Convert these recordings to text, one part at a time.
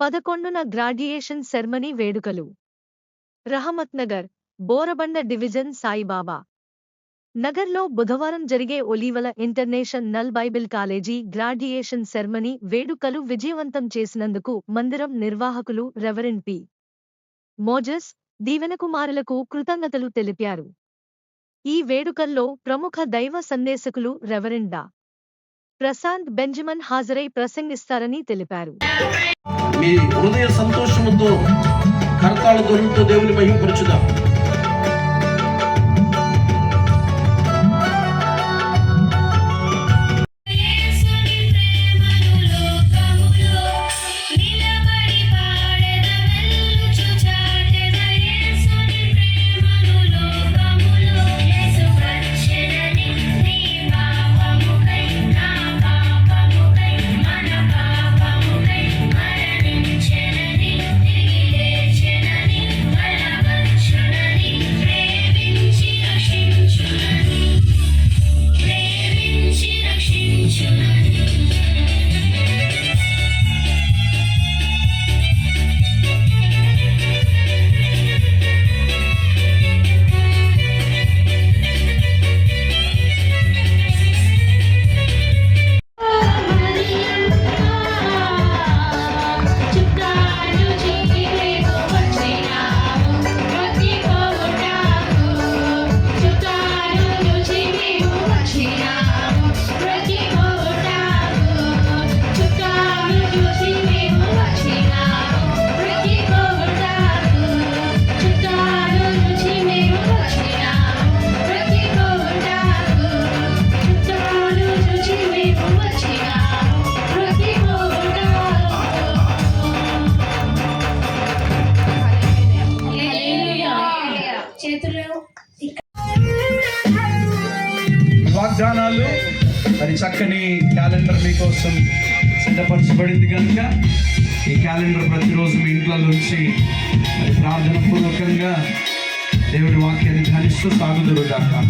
పదకొండున graduation ceremony వేడుకలు. Rahmat Nagar Borabanda division Saibaba. నగర్లో బుధవారం జరిగే ఒలీవల international bible college graduation ceremony వేడుకలు విజయవంతం చేసినందుకు మందిరం నిర్వాహకులు రెవరెండ్ పి. మోజస్ దీవెనకుమారులకు కృతజ్ఞతలు తెలిపారు. ఈ వేడుకల్లో ప్రముఖ దైవ సందేశకులు రెవరెండా ప్రశాంత్ బెంజమిన్ హాజరై ప్రసంగిస్తారని తెలిపారు. మీ హృదయ సంతోషముతో కరతాళ ధ్వనులతో దేవుని మహింపరచుదాం చేతులు వాగ్దానాలు. మరి చక్కని క్యాలెండర్ మీకోసం సిద్ధపరచబడింది కనుక ఈ క్యాలెండర్ ప్రతిరోజు మీ ఇంట్లో నుంచి మరి ప్రార్థన పూర్వకంగా దేవుడి వాక్యాన్ని ధ్యానిస్తూ సాగుదురు దాకా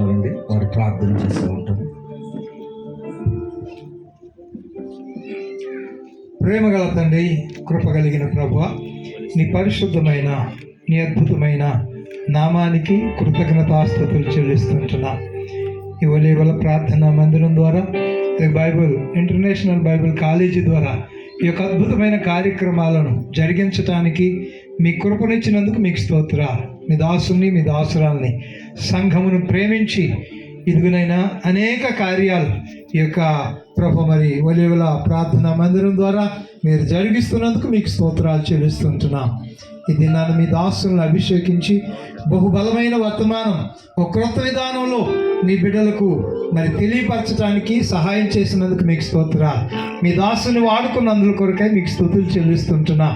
ఉన్నారండి వారు ప్రార్థన చేస్తూ ఉంటారు. ప్రేమ గల తండ్రి కృప కలిగిన ప్రభు నీ పరిశుద్ధమైన నీ అద్భుతమైన నామానికి కృతజ్ఞతాస్థుతులు చెల్లిస్తుంటున్నా. ఈ ఒలీవల ప్రార్థనా మందిరం ద్వారా బైబిల్ ఇంటర్నేషనల్ బైబిల్ కాలేజీ ద్వారా ఈ యొక్క అద్భుతమైన కార్యక్రమాలను జరిగించటానికి మీ కృపనిచ్చినందుకు మీకు స్తోత్రాలు. మీ దాసుని మీ దాసురాల్ని సంఘమును ప్రేమించి ఇదిగునైనా అనేక కార్యాలు ఈ యొక్క ప్రభు మరి ఒలివల ప్రార్థనా మందిరం ద్వారా మీరు జరిగిస్తున్నందుకు మీకు స్తోత్రాలు చెల్లిస్తుంటున్నాం. ఇది దినాన్ని మీ దాసులను అభిషేకించి బహుబలమైన వర్తమానం ఒక క్రొత్త విధానంలో మీ బిడ్డలకు మరి తెలియపరచడానికి సహాయం చేసినందుకు మీకు స్తోత్ర మీ దాసుని వాడుకున్నందుకు కొరకై మీకు స్థుతులు చెల్లిస్తుంటున్నా.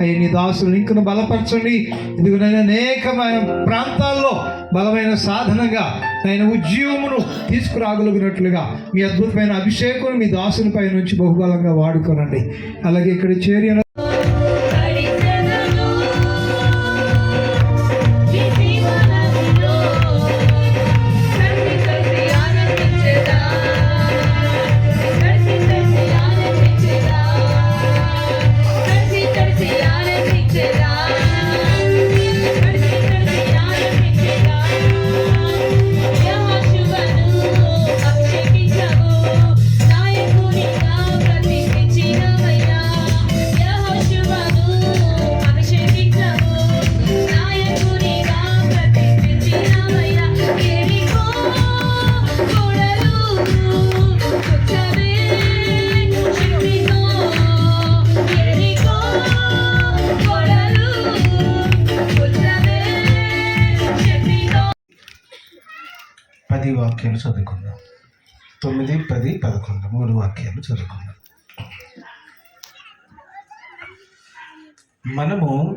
అయ్యి నీ దాసులు ఇంకను బలపరచండి. ఇదిగునైనా అనేకమైన ప్రాంతాల్లో బలమైన సాధనగా ఆయన ఉద్యోగమును తీసుకురాగలిగినట్లుగా మీ అద్భుతమైన అభిషేకం మీ దాసుని పై నుంచి బహుబలంగా వాడుకోనండి. అలాగే ఇక్కడ చేరిన పది వాక్యాలు చదువుకుందాం. తొమ్మిది పది పదకొండు మూడు వాక్యాలు చదువుకుందాం. మనము